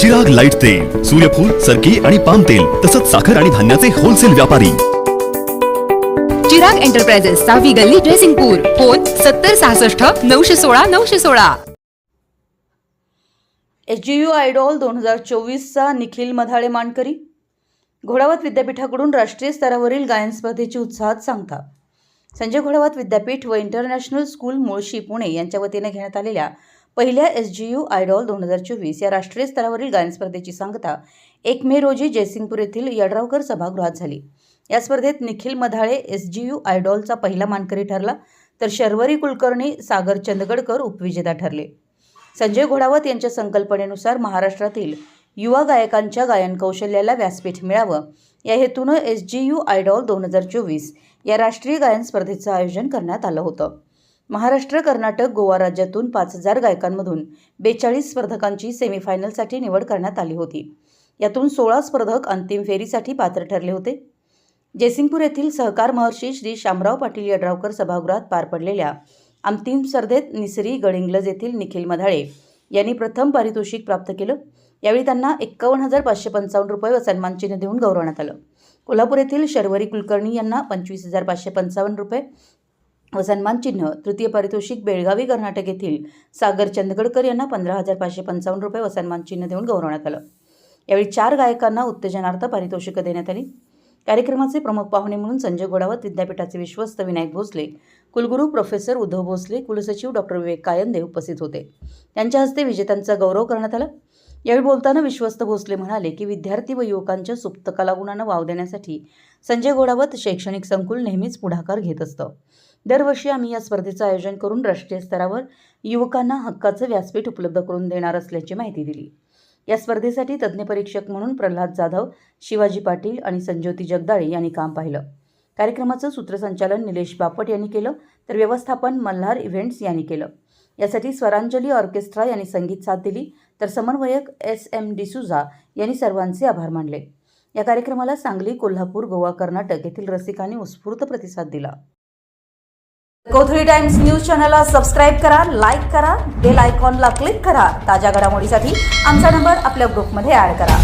Chirag light तेल सूर्यफूल सरकी आणि पाम तेल तसंच साखर आणि धान्याचे होलसेल व्यापारी. चिराग एंटरप्राइजेस सहावी गल्ली ड्रेसिंगपूर फोन सत्तर सहासष्ट नऊशे सोळा नऊशे सोळा. एच जी यू आयडॉल दोन हजार चोवीसचा निखिल मधाळे मानकरी. घोडावत विद्यापीठाकडून राष्ट्रीय स्तरावरील गायन स्पर्धेची उत्साहात सांगता. संजय घोडावत विद्यापीठ व इंटरनॅशनल स्कूल मुळशी पुणे यांच्या वतीने घेण्यात आलेल्या पहिल्या एस जी यू आयडॉल दोन हजार चोवीस या राष्ट्रीय स्तरावरील गायन स्पर्धेची सांगता एक मे रोजी जयसिंगपूर येथील यड्रावकर सभागृहात झाली. या स्पर्धेत Nikhil Madhale S G U आयडॉलचा पहिला मानकरी ठरला तर शर्वरी कुलकर्णी सागर चंदगडकर उपविजेता ठरले. संजय घोडावत यांच्या संकल्पनेनुसार महाराष्ट्रातील युवा गायकांच्या गायन कौशल्याला व्यासपीठ मिळावं. या हेतूनं एस जी यू आयडॉल दोन हजार चोवीस या राष्ट्रीय गायन स्पर्धेचं आयोजन करण्यात आलं होतं. महाराष्ट्र कर्नाटक गोवा राज्यातून पाच हजार गायकांमधून बेचाळीस स्पर्धकांची सेमीफायनलसाठी निवड करण्यात आली होती. यातून सोळा स्पर्धक अंतिम फेरीसाठी पात्र ठरले होते. जयसिंगपूर येथील सहकार महर्षी श्री शामराव पाटील यड्रावकर सभागृहात पार पडलेल्या अंतिम स्पर्धेत निसरी गडिंग्लज येथील निखिल मधाळे यांनी प्रथम पारितोषिक प्राप्त केलं. यावेळी त्यांना एक्कावन्न हजार पाचशे पंचावन्न रुपये व सन्मानचिन्ह देऊन गौरवण्यात आलं. कोल्हापूर येथील शर्वरी कुलकर्णी यांना पंचवीस हजार पाचशे पंचावन्न रुपये व सन्मानचिन्ह तृतीय पारितोषिक बेळगावी कर्नाटक येथील सागर चंदगडकर यांना पंधरा हजार पाचशे पंचावन्न रुपये व सन्मानचिन्ह देऊन गौरवण्यात आलं. यावेळी चार गायकांना उत्तेजनार्थ पारितोषिकं देण्यात आली. कार्यक्रमाचे प्रमुख पाहुणे म्हणून संजय गोडावत विद्यापीठाचे विश्वस्त विनायक भोसले कुलगुरू प्रोफेसर उद्धव भोसले कुलसचिव डॉक्टर विवेक कायंदे उपस्थित होते. त्यांच्या हस्ते विजेत्यांचा गौरव करण्यात आला. यावेळी बोलताना विश्वस्त भोसले म्हणाले की विद्यार्थी व युवकांच्या सुप्त कलागुणांना वाव देण्यासाठी संजय गोडावत शैक्षणिक संकुल नेहमीच पुढाकार घेत असतं. दरवर्षी आम्ही या स्पर्धेचं आयोजन करून राष्ट्रीय स्तरावर युवकांना हक्काचं व्यासपीठ उपलब्ध करून देणार असल्याची माहिती दिली. या स्पर्धेसाठी तज्ज्ञ परीक्षक म्हणून प्रल्हाद जाधव शिवाजी पाटील आणि संज्योती जगदाळे यांनी काम पाहिलं. कार्यक्रमाचं सूत्रसंचालन निलेश बापट यांनी केलं तर व्यवस्थापन मल्हार इव्हेंट्स यांनी केलं. यासाठी स्वरांजली ऑर्केस्ट्रा यांनी संगीत साथ दिली तर समन्वयक एस एम डिसुझा यांनी सर्वांचे आभार मानले. या कार्यक्रमाला सांगली कोल्हापूर गोवा कर्नाटक येथील रसिकांनी उत्स्फूर्त प्रतिसाद दिला. कोथळी टाइम्स न्यूज चॅनलला सबस्क्राईब करा लाईक करा बेल आयकॉनला क्लिक करा. ताज्या घडामोडीसाठी आमचा नंबर आपल्या ग्रुपमध्ये ॲड करा.